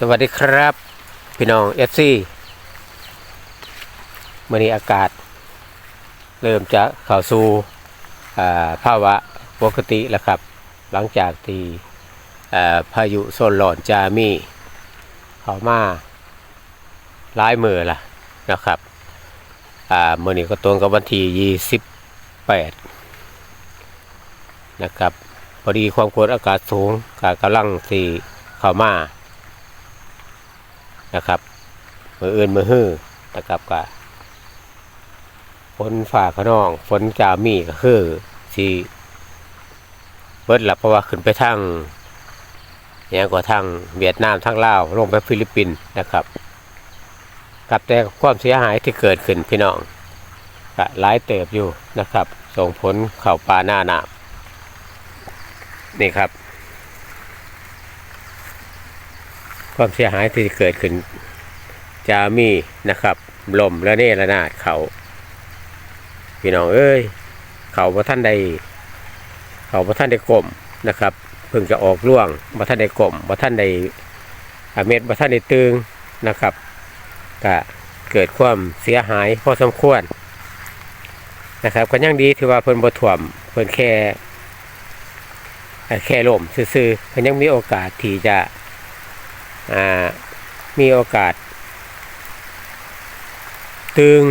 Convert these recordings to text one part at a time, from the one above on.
สวัสดีครับ พี่น้องเอฟซีมื่อนี้อากาศ เริ่มจะเข้าสู่ภาวะปกติแล้วครับ หลังจากที่พายุโซนหลอนจามีเข้ามาหลายมือละนะครับอ่ามื่อนี้ก็ตรงกับวันที่ 28 นะครับ พอดีความกดอากาศสูงกกำลังที่เข้ามา นะครับมืออื่นมือฮื้อนะครับก็ฝนฝ่าขนอง ฝนจามีก็คือสีเบิดหลับเพราะว่าขึ้นไปทางเนี่ยกว่าทางเวียดนามทางลาวลงไปฟิลิปปินส์นะครับกับแต่ความเสียหายที่เกิดขึ้นพี่น้องก็หลายเติบอยู่นะครับ ส่งผลเข่าปลาหน้าหนามนี่ครับ ความเสียหายที่เกิดขึ้นจะมีนะครับลมและเนระนาดเขาพี่น้องเอ้ยเขาพระท่านใดเขาพระท่านใดกลมนะครับเพิ่งจะออกร่วงพระท่านใดกลมพระท่านใดอาเม็ดพระท่านใดตึงนะครับก็เกิดความเสียหายพอสมควรนะครับก็ยังดีที่ว่าเพิ่นบ่ถ่วมเพิ่นแค่แค่ลมซื่อๆเพิ่นยังมีโอกาสที่จะ มีโอกาส ตึง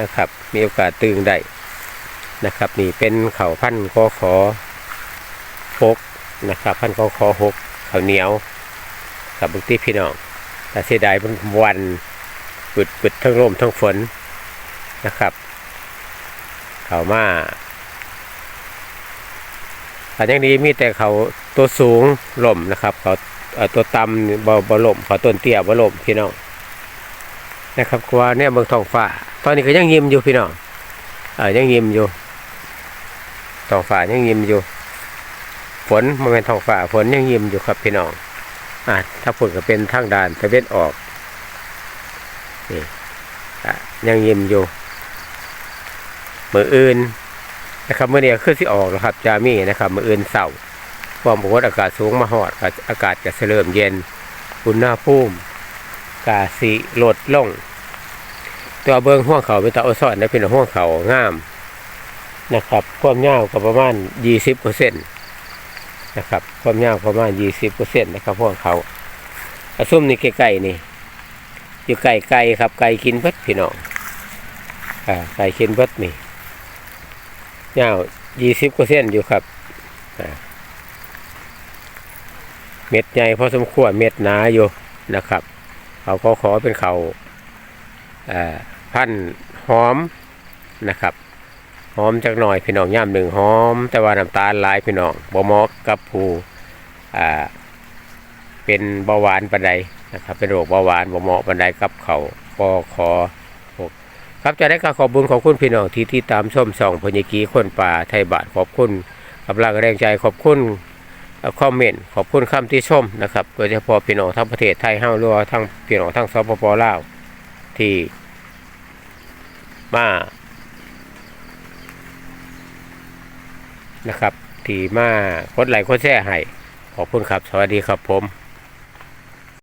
นะครับ มีโอกาสตึงได้นะครับ นี่เป็นเขาพันธุ์คอขอหกนะครับพันธุ์คอขอหกข้าเหนียวกับบุกที่พี่น้องแต่เสียดายมันวันปึดปึดทั้งลมทั้งฝนนะครับเขามาอันอย่างนี้มีแต่เขาตัวสูงล่มนะครับ เขา ตัวตำนี่บ่บ่ล่มขอต้นเตี้ยบ่ล่มพี่น้องนะครับกว่าเนี่ยเมืองทองฟ้า ตอนนี้ก็ยังยิ้มอยู่พี่น้องเออยังยิ้มอยู่ทองฟ้ายังยิ้มอยู่ ฝนมันเป็นทองฟ้าฝนยังยิ้มอยู่ครับพี่น้องอะถ้าฝนก็เป็นทางด่านตะเวนออกนี่อะยังยิ้มอยู่มืออื่นนะครับเมื่อนี้คือที่ออกแล้วครับ จามี่นะครับมืออื่นเสาร์ ความกดอากาศสูงมาหอดอากาศจะเริ่มเย็นอุณหภูมิกาสีลดลง ตัวเบิ้งห่วงเขาเป็นตาอซอนนะพี่น้องห่วงเขางามนะครับความยาวก็ประมาณยี่สิบเปอร์เซ็นต์นะครับความยาวประมาณยี่สิบเปอร์เซ็นต์นะครับห่วงเขาอาซุ่มนี่ไก่ๆนี่อยู่ไก่ไก่ครับไก่กินเบิดพี่น้องอ่าไก่กินเบิดนี่ยาวยี่สิบเปอร์เซ็นต์อยู่ครับ เม็ดใหญ่พอสมควรเม็ดหนาอยู่นะครับเขาก็ขอเป็นเขาเอ่อพันหอมนะครับหอมจักหน่อยพี่น้องย่ำหนึ่งหอม แต่ว่าน้ำตาลหลายพี่น้องบ่มาะกับผู้อ่าเป็นเบาหวานปันใดนะครับเป็นโรคเบาหวานบ่มาะปันใดกับเขาก็ขอหกครับจะได้การขอบบุญขอบคุณพี่น้องที่ที่ตามชมส่องพญกีคนป่าไทยบาทขอบคุณกำลังแรงใจขอบคุณ คอมเมนต์ขอบคุณคำที่ชมนะครับโดยเฉพาะพี่น้องทั้งประเทศไทยเฮาหรือว่าทั้งพี่น้องทั้งสปปลาวที่มานะครับที่มากดไลค์กดแชร์ให้ขอบคุณครับ สวัสดีครับผม